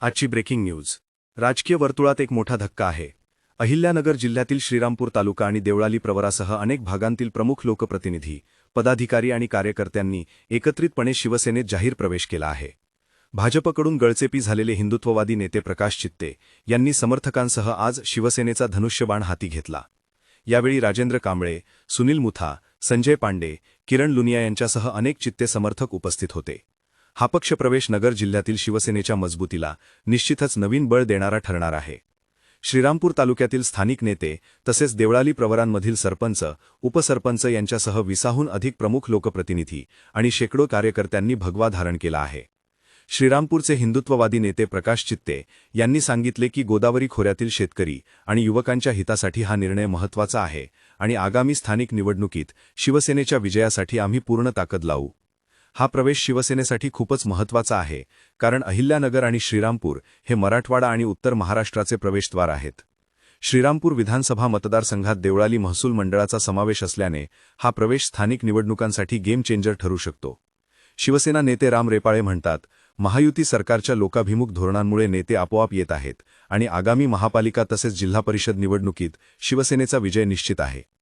आजची breaking news. राजकीय वर्तुळात एक मोठा धक्का आहे. अहिल्यानगर जिल्ह्यातील श्रीरामपूर तालुका आणि देवळाली प्रवरासह अनेक भागांतील प्रमुख लोकप्रतिनिधी पदाधिकारी आणि कार्यकर्त्यांनी एकत्रितपणे शिवसेनेत जाहीर प्रवेश केला आहे. भाजपकडून गळचेपी झालेले हिंदुत्ववादी नेते प्रकाश चित्ते यांनी समर्थकांसह आज शिवसेनेचा धनुष्यबाण हाती घेतला. यावेळी राजेंद्र कांबळे सुनील मुथा संजय पांडे किरण लुनिया यांच्यासह अनेक चित्ते समर्थक उपस्थित होते. हा पक्षप्रवेश नगर जिल्ह्यातील शिवसेनेच्या मजबूतीला निश्चितच नवीन बळ देणारा ठरणार आहे. श्रीरामपूर तालुक्यातील स्थानिक नेते तसेच देवळाली प्रवरांमधील सरपंच उपसरपंच यांच्यासह विसाहून अधिक प्रमुख लोकप्रतिनिधी आणि शेकडो कार्यकर्त्यांनी भगवा धारण केला आहे. श्रीरामपूरचे हिंदुत्ववादी नेते प्रकाश चित्ते यांनी सांगितले की गोदावरी खोऱ्यातील शेतकरी आणि युवकांच्या हितासाठी हा निर्णय महत्त्वाचा आहे आणि आगामी स्थानिक निवडणुकीत शिवसेनेच्या विजयासाठी आम्ही पूर्ण ताकद लावू. हा प्रवेश शिवसेनेसाठी खूपच महत्त्वाचा आहे कारण अहिल्यानगर आणि श्रीरामपूर हे मराठवाडा आणि उत्तर महाराष्ट्राचे प्रवेशद्वार आहेत. श्रीरामपूर विधानसभा मतदारसंघात देवळाली महसूल मंडळाचा समावेश असल्याने हा प्रवेश स्थानिक निवडणुकांसाठी गेम चेंजर ठरू शकतो. शिवसेना नेते राम रेपाळे म्हणतात महायुती सरकारच्या लोकाभिमुख धोरणांमुळे नेते आपोआप येत आहेत आणि आगामी महापालिका तसेच जिल्हा परिषद निवडणुकीत शिवसेनेचा विजय निश्चित आहे.